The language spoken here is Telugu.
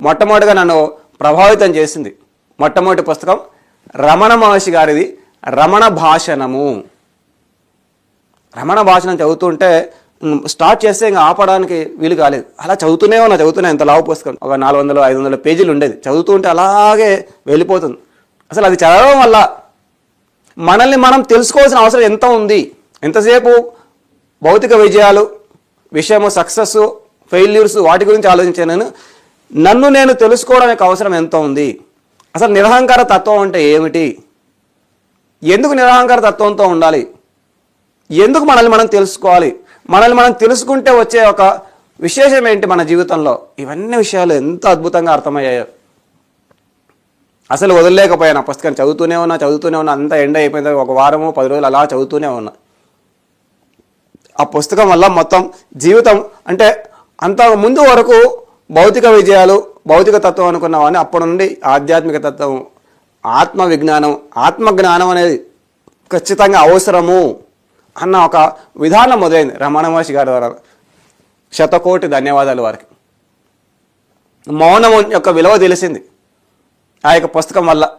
మొట్టమొదటిగా నన్ను ప్రభావితం చేసింది మొట్టమొదటి పుస్తకం రమణ మహర్షి గారిది రమణ భాషణము. రమణ భాషణం చదువుతుంటే స్టార్ట్ చేస్తే ఇంకా ఆపడానికి వీలు కాలేదు. అలా చదువుతూనే ఉన్నా చదువుతూనే ఎంత లావు పుస్తకం. ఒక నాలుగు వందలు ఐదు వందల పేజీలు ఉండేది. చదువుతూ ఉంటే అలాగే వెళ్ళిపోతుంది. అసలు అది చదవడం వల్ల మనల్ని మనం తెలుసుకోవాల్సిన అవసరం ఎంత ఉంది? ఎంతసేపు భౌతిక విజయాలు విషయము సక్సెస్ ఫెయిల్యూర్స్ వాటి గురించి ఆలోచించాను నేను. నన్ను నేను తెలుసుకోవడానికి అవసరం ఎంత ఉంది? అసలు నిరహంకార తత్వం అంటే ఏమిటి? ఎందుకు నిరహంకార తత్వంతో ఉండాలి? ఎందుకు మనల్ని మనం తెలుసుకోవాలి? మనల్ని మనం తెలుసుకుంటే వచ్చే ఒక విశేషం ఏంటి మన జీవితంలో? ఇవన్నీ విషయాలు ఎంత అద్భుతంగా అర్థమయ్యాయో. అసలు వదిలేకపోయాను ఆ పుస్తకం చదువుతూనే ఉన్నా చదువుతూనే ఉన్నా అంతా ఎండ అయిపోయింది ఒక వారము పది రోజులు అలా చదువుతూనే ఉన్నా. ఆ పుస్తకం వల్ల మొత్తం జీవితం అంటే అంత ముందు వరకు భౌతిక విజయాలు భౌతిక తత్వం అనుకున్నామని అప్పటి నుండి ఆధ్యాత్మిక తత్వం ఆత్మ విజ్ఞానం ఆత్మజ్ఞానం అనేది ఖచ్చితంగా అవసరము అన్న ఒక విధానం మొదలైంది రమణ మహర్షి గారి ద్వారా. శతకోటి ధన్యవాదాలు వారికి. మౌనం యొక్క విలువ తెలిసింది. ఆ యొక్క పుస్తకం వల్ల